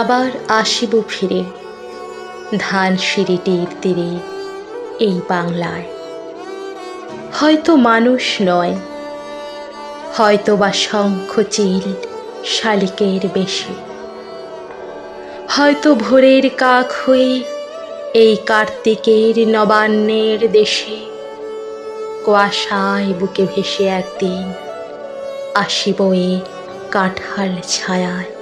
আবার আসিব ফিরে। ধান সিঁড়িটির তীরে এই বাংলায় হয়তো মানুষ নয় হয়তো বা শঙ্খ চিল শালিকের বেশি। হয়তো ভোরের কাক হয়ে এই কার্তিকের নবান্নের দেশে কুয়াশায় বুকে ভেসে একদিন আসিব এ কাঁঠাল ছায়ায়।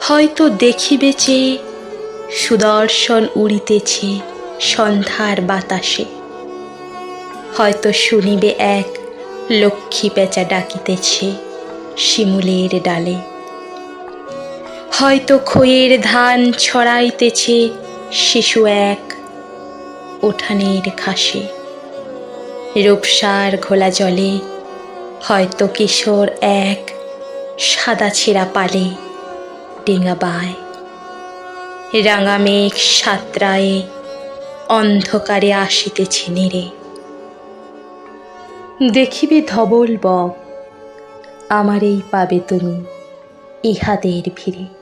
হয়তো দেখিবে চেয়ে সুদর্শন উড়িতেছে সন্ধ্যার বাতাসে। হয়তো শুনিবে এক লক্ষ্মী পেঁচা ডাকিতেছে শিমুলের ডালে। হয়তো খইয়ের ধান ছড়াইতেছে শিশু এক উঠানের ঘাসে। রূপসার ঘোলা জলে হয়তো কিশোর এক সাদা ছেঁড়া পালে। ডিঙা বায়। রাঙা মেঘ সাতরায়ে, অন্ধকারে আসিতেছে নেড়ে দেখিবে ধবল বক আমার এই পাবে তুমি ইহাদের ভিড়ে।